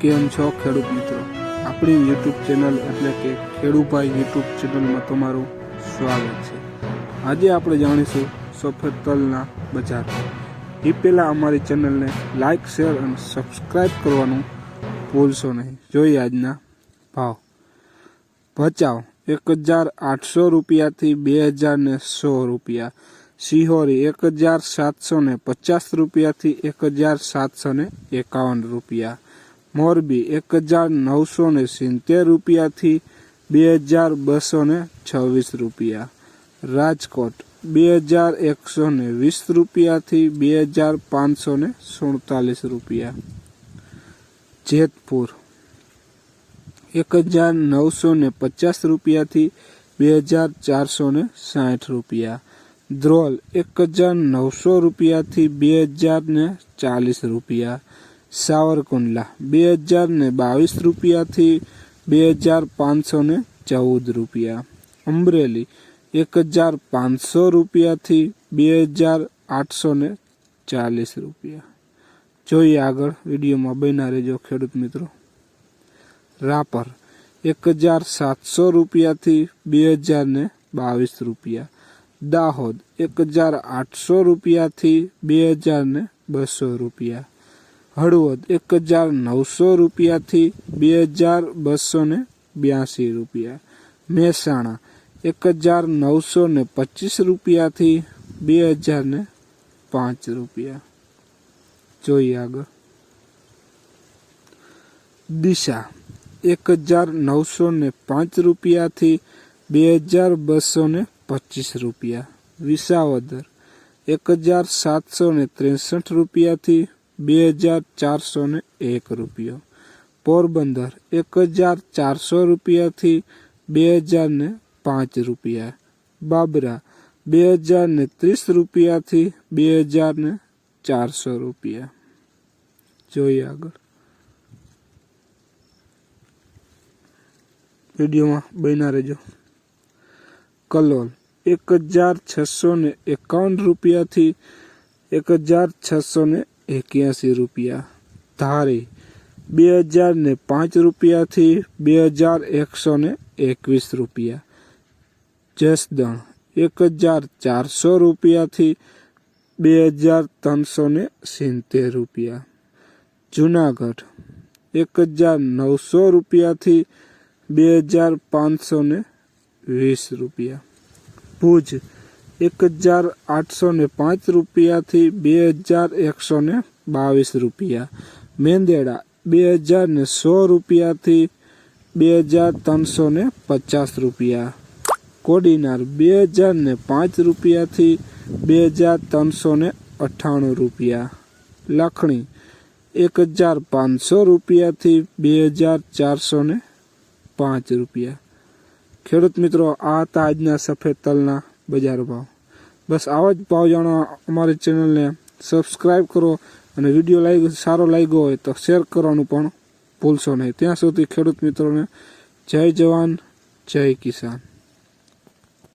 કેમ છો ખેડૂત મિત્રો? આપણી યુટ્યુબ ચેનલ એટલે કે ખેડૂભાઈ યુટ્યુબ ચેનલમાં તમારું સ્વાગત છે. આજે આપણે જાણીશું સફેદ તલના બજાર. એ પહેલાં અમારી ચેનલને લાઇક શેર અને સબસ્ક્રાઈબ કરવાનું ભૂલશો નહીં. જોઈએ આજના ભાવ. ભચાઉ એક હજાર આઠસો રૂપિયાથી બે હજાર ને સો રૂપિયા. સિહોરી એક હજાર સાતસો ને પચાસ રૂપિયાથી એક હજાર સાતસો ને એકાવન રૂપિયા. મોરબી એક હજાર નવસો ને સિત્તેર રૂપિયાથી બે હજાર બસો ને છવ્વીસ રૂપિયા. રાજકોટ બે હજાર એકસો ને વીસ રૂપિયાથી બે હજાર પાંચસો ને સુડતાલીસ રૂપિયા. જેતપુર એક હજાર નવસો ને પચાસ રૂપિયાથી બે હજાર ચારસો ને સાઠ રૂપિયા. ધ્રોલ એક હજાર નવસો રૂપિયાથી બે હજાર ને ચાલીસ રૂપિયા. સાવરકુંડલા. બે હજાર ને બાવીસ રૂપિયાથી બે હજાર પાંચસો ને ચૌદ રૂપિયા. અમરેલી, એક હજાર પાંચસો રૂપિયાથી બે હજાર આઠસો ને ચાલીસ રૂપિયા. જોઈએ આગળ વિડીયોમાં બન્યા રહેજો, ખેડૂત મિત્રો. રાપર, એક હજાર સાતસો રૂપિયાથી બે હજાર ને બાવીસ રૂપિયા. દાહોદ, એક હજાર આઠસો રૂપિયાથી બે હજાર ને બસો રૂપિયા. હળવદ એક હજાર નવસો રૂપિયાથી બે હજાર બસો ને બ્યાસી રૂપિયા. મહેસાણા એક હજાર નવસો ને પચીસ રૂપિયાથી બે હજાર ને પાંચ રૂપિયા. જોઈએ આગળ. દિશા એક હજાર નવસો ને પાંચ રૂપિયાથી બે હજાર બસો ને પચીસ રૂપિયા. વિસાવદર એક હજાર સાતસો ને ત્રેસઠ રૂપિયાથી બે હજાર ચારસો ને એક રૂપિયો. પોરબંદર એક હજાર ચારસો રૂપિયાથી બે હજાર ને પાંચ રૂપિયા. બાબરા બે હજાર ને ત્રીસ રૂપિયાથી બે હજાર ને ચારસો રૂપિયા. જોઈએ આગળ. વિડીયોમાં બન્યા રહેજો. કલોલ એક હજાર છસો ને એકાવન રૂપિયાથી એક હજાર છસો ને એક્યાસી રૂપિયા. ધારી, બે હજાર ને પાંચ રૂપિયાથી બે હજાર એકસો ને એકવીસ રૂપિયા. જસદણ, એક હજાર ચારસો રૂપિયાથી બે હજાર ત્રણસો ને સિત્તેર રૂપિયા. જુનાગઢ, એક હજાર નવસો રૂપિયાથી બે હજાર પાંચસો ને વીસ રૂપિયા. ભુજ એક હજાર આઠસો ને પાંચ રૂપિયાથી બે હજાર એકસો ને બાવીસ રૂપિયા. મેંદેડા બે હજાર ને સો રૂપિયાથી બે હજાર ત્રણસો ને પચાસ રૂપિયા. કોડીનાર બે હજાર ને પાંચ રૂપિયાથી બે હજાર ત્રણસો ને અઠ્ઠાણું રૂપિયા. લખણી એક હજાર પાંચસો રૂપિયાથી બે હજાર ચારસો ને પાંચ રૂપિયા. ખેડૂત મિત્રો, આ હતા આજના સફેદ તલના બજાર ભાવ બસ આવા જ ભાવ જાણવા અમારી ચેનલને સબસ્ક્રાઈબ કરો અને વીડિયો લાગ્યો સારો લાગ્યો હોય તો શેર કરવાનું પણ ભૂલશો નહીં. ત્યાં સુધી ખેડૂત મિત્રોને જય જવાન, જય કિસાન.